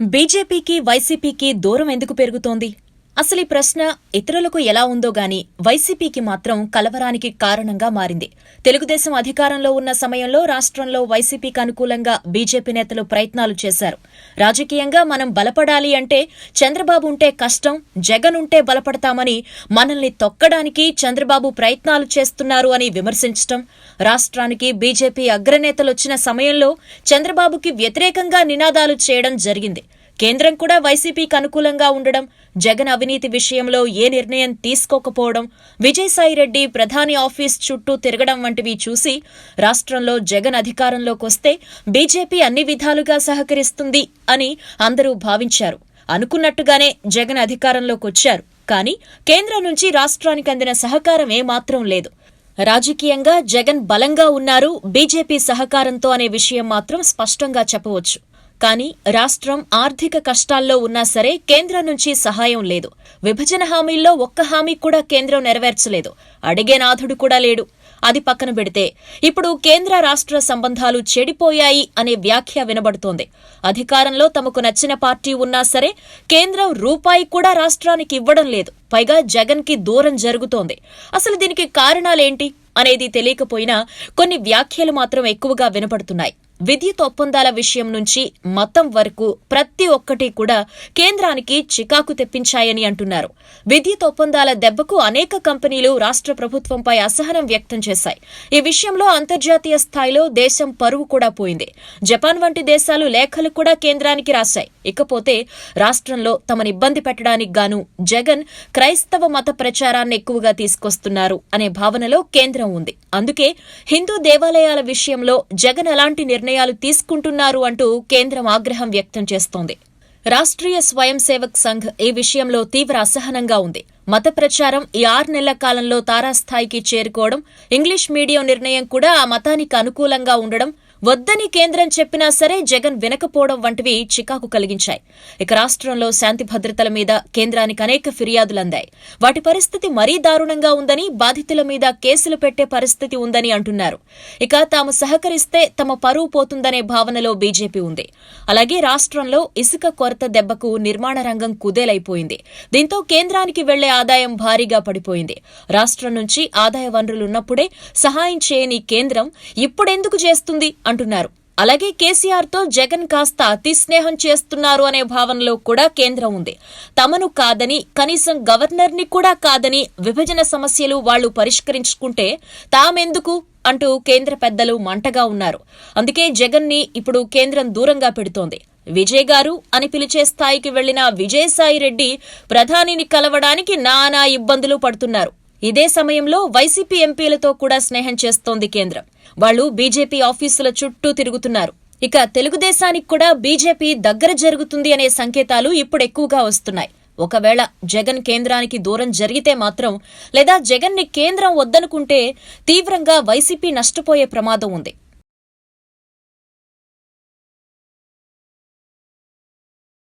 బీజేపీకి వైసీపీకి దూరం ఎందుకు పెరుగుతోంది? అసలు ఈ ప్రశ్న ఇతరులకు ఎలా ఉందో గాని వైసీపీకి మాత్రం కలవరానికి కారణంగా మారింది. తెలుగుదేశం అధికారంలో ఉన్న సమయంలో రాష్ట్రంలో వైసీపీకి అనుకూలంగా బీజేపీ నేతలు ప్రయత్నాలు చేశారు. రాజకీయంగా మనం బలపడాలి అంటే చంద్రబాబు ఉంటే కష్టం జగన్ ఉంటే బలపడతామని మనల్ని తొక్కడానికి చంద్రబాబు ప్రయత్నాలు చేస్తున్నారు అని విమర్శించటం రాష్ట్రానికి బీజేపీ అగ్రనేతలొచ్చిన సమయంలో చంద్రబాబుకి వ్యతిరేకంగా నినాదాలు చేయడం జరిగింది. కేంద్రం కూడా వైసీపీకి అనుకూలంగా ఉండడం జగన్ అవినీతి విషయంలో ఏ నిర్ణయం తీసుకోకపోవడం విజయసాయిరెడ్డి ప్రధాని ఆఫీస్ చుట్టూ తిరగడం వంటివి చూసి రాష్ట్రంలో జగన్ అధికారంలోకి వస్తే బీజేపీ అన్ని విధాలుగా సహకరిస్తుంది అని అందరూ భావించారు. అనుకున్నట్టుగానే జగన్ అధికారంలోకి వచ్చారు. కానీ కేంద్రం నుంచి రాష్ట్రానికి అందిన సహకారం ఏమాత్రం లేదు. రాజకీయంగా జగన్ బలంగా ఉన్నారు బీజేపీ సహకారంతో అనే విషయం మాత్రం స్పష్టంగా చెప్పవచ్చు. కానీ రాష్ట్రం ఆర్థిక కష్టాల్లో ఉన్నా సరే కేంద్రం నుంచి సహాయం లేదు. విభజన హామీల్లో ఒక్క హామీ కూడా కేంద్రం నెరవేర్చలేదు. అడిగే నాథుడు కూడా లేడు. అది పక్కన పెడితే ఇప్పుడు కేంద్ర రాష్ట్ర సంబంధాలు చెడిపోయాయి అనే వ్యాఖ్య వినబడుతోంది. అధికారంలో తమకు నచ్చిన పార్టీ ఉన్నా సరే కేంద్రం రూపాయి కూడా రాష్ట్రానికి ఇవ్వడం లేదు. పైగా జగన్కి దూరం జరుగుతోంది. అసలు దీనికి కారణాలేంటి? అనేది తెలియకపోయినా కొన్ని వ్యాఖ్యలు మాత్రం ఎక్కువగా వినపడుతున్నాయి. విద్యుత్ ఒప్పందాల విషయం నుంచి మతం వరకు ప్రతి ఒక్కటి కూడా కేంద్రానికి చికాకు తెప్పించాయని అంటున్నారు. విద్యుత్ ఒప్పందాల దెబ్బకు అనేక కంపెనీలు రాష్ట్ర ప్రభుత్వంపై అసహనం వ్యక్తం చేశాయి. ఈ విషయంలో అంతర్జాతీయ స్థాయిలో దేశం పరువు కూడా పోయింది. జపాన్ వంటి దేశాలు లేఖలు కూడా కేంద్రానికి రాశాయి. ఇకపోతే రాష్ట్రంలో తమను ఇబ్బంది పెట్టడానికి గాను జగన్ క్రైస్తవ మత ప్రచారాన్ని ఎక్కువగా తీసుకొస్తున్నారు అనే భావనలో కేంద్రం ఉంది. అందుకే హిందూ దేవాలయాల విషయంలో జగన్ అలాంటి నిర్ణయం నిర్ణయాలు తీసుకుంటున్నారు అంటూ కేంద్రం ఆగ్రహం వ్యక్తం చేస్తోంది. రాష్ట్రీయ స్వయం సేవక్ సంఘ్ ఈ విషయంలో తీవ్ర అసహనంగా ఉంది. మత ప్రచారం ఈ ఆరు నెలల కాలంలో తారాస్థాయికి చేరుకోవడం ఇంగ్లీష్ మీడియం నిర్ణయం కూడా ఆ మతానికి అనుకూలంగా ఉండడం వద్దని కేంద్రం చెప్పినా సరే జగన్ వినకపోవడం వంటివి చికాకు కలిగించాయి. ఇక రాష్ట్రంలో శాంతి భద్రతల మీద కేంద్రానికి అనేక ఫిర్యాదులు అందాయి వాటి పరిస్థితి మరీ దారుణంగా ఉందని బాధితుల మీద కేసులు పెట్టే పరిస్థితి ఉందని అంటున్నారు. ఇక తాము సహకరిస్తే తమ పరువు పోతుందనే భావనలో బీజేపీ ఉంది. అలాగే రాష్ట్రంలో ఇసుక కొరత దెబ్బకు నిర్మాణ రంగం కుదేలైపోయింది. దీంతో కేంద్రానికి వెళ్ళే ఆదాయం భారీగా పడిపోయింది. రాష్ట్రం నుంచి ఆదాయ వనరులున్నప్పుడే సహాయం చేయని కేంద్రం ఇప్పుడెందుకు చేస్తుంది అంటున్నారు. అలాగే కేసీఆర్తో జగన్ కాస్త అతి స్నేహం చేస్తున్నారు అనే భావనలో కూడా కేంద్రం ఉంది. తమను కాదని కనీసం గవర్నర్ని కూడా కాదని విభజన సమస్యలు వాళ్ళు పరిష్కరించుకుంటే తామెందుకు అంటూ కేంద్ర పెద్దలు మంటగా ఉన్నారు. అందుకే జగన్ని ఇప్పుడు కేంద్రం దూరంగా పెడుతోంది. విజయ్ గారు అని పిలిచే స్థాయికి వెళ్ళిన విజయసాయిరెడ్డి ప్రధానిని కలవడానికి నానా ఇబ్బందులు పడుతున్నారు. ఇదే సమయంలో వైసీపీ ఎంపీలతో కూడా స్నేహం చేస్తోంది కేంద్రం. వాళ్ళు బీజేపీ ఆఫీసుల చుట్టూ తిరుగుతున్నారు. ఇక తెలుగుదేశానికి కూడా బీజేపీ దగ్గర జరుగుతుంది అనే సంకేతాలు ఇప్పుడు ఎక్కువగా వస్తున్నాయి. ఒకవేళ జగన్ కేంద్రానికి దూరం జరిగితే మాత్రం లేదా జగన్ని కేంద్రం వద్దనుకుంటే తీవ్రంగా వైసీపీ నష్టపోయే ప్రమాదం ఉంది.